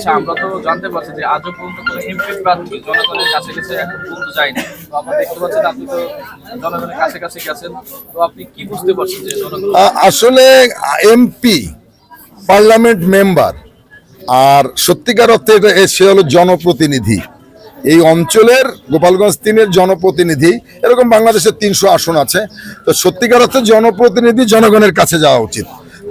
আচ্ছা আমরা তো জানতে পারছি যে আজও পর্যন্ত এমপি প্রার্থী জনগণের কাছে এখন তো আমরা দেখতে পাচ্ছেন আপনি তো জনগণের কাছে কাছে গেছেন। তো আপনি কি বুঝতে পারছেন যে আসলে এমপি পার্লামেন্ট মেম্বার আর সত্যিকার অর্থে এটা সে হলো জনপ্রতিনিধি। এই অঞ্চলের গোপালগঞ্জ তিনের জনপ্রতিনিধি, এরকম বাংলাদেশের তিনশো আসন আছে। তো সত্যিকার অর্থে জনপ্রতিনিধি জনগণের কাছে যাওয়া উচিত।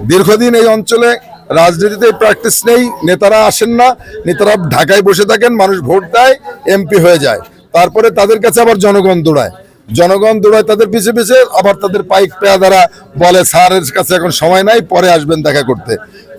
দীর্ঘদিন এই অঞ্চলে রাজনীতিতে প্র্যাকটিস নেই, নেতারা আসেন না, নেতারা ঢাকায় বসে থাকেন, মানুষ ভোট দেয় এমপি হয়ে যায়। তারপরে তাদের কাছে আবার জনগণ দৌড়ায়। জনগণ দৌড়ায় তাদের পিছে পিছে, আবার তাদের পাইক পেয়াদারা বলে, স্যারের কাছে এখন সময় নাই, পরে আসবেন দেখা করতে।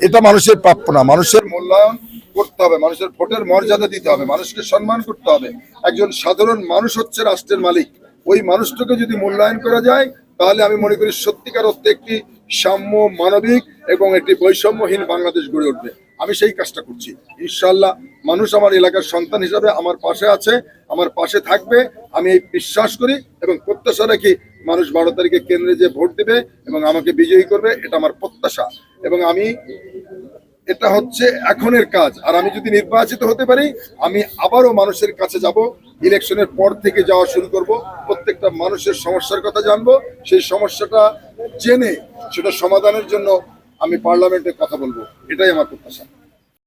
এটা মানুষের প্রাপ্য না। মানুষের মূল্যায়ন করতে হবে, মানুষের ভোটের মর্যাদা দিতে হবে, মানুষকে সম্মান করতে হবে। একজন সাধারণ মানুষ হচ্ছে রাষ্ট্রের মালিক। ওই মানুষটাকে যদি মূল্যায়ন করা যায় তাহলে আমি মনে করি সত্যিকার অর্থে একটি সাম্য মানবিক এবং একটি বৈষম্যহীন বাংলাদেশ গড়ে উঠবে। আমি সেই কাজটা করছি। ইনশাল্লাহ মানুষ আমার এলাকার সন্তান হিসাবে আমার পাশে আছে, আমার পাশে থাকবে। আমি এই বিশ্বাস করি এবং প্রত্যাশা রাখি মানুষ বারো তারিখে কেন্দ্রে যে ভোট দেবে এবং আমাকে বিজয়ী করবে, এটা আমার প্রত্যাশা। এবং আমি, এটা হচ্ছে এখনের কাজ। আর আমি যদি নির্বাচিত হতে পারি, আমি আবারও মানুষের কাছে যাব। ইলেকশনের পর থেকে যাওয়া শুরু করব, প্রত্যেকটা মানুষের সমস্যার কথা জানব, সেই সমস্যাটা জেনে সেটা সমাধানের জন্য আমি পার্লামেন্টে কথা বলব। এটাই আমার প্রত্যাশা।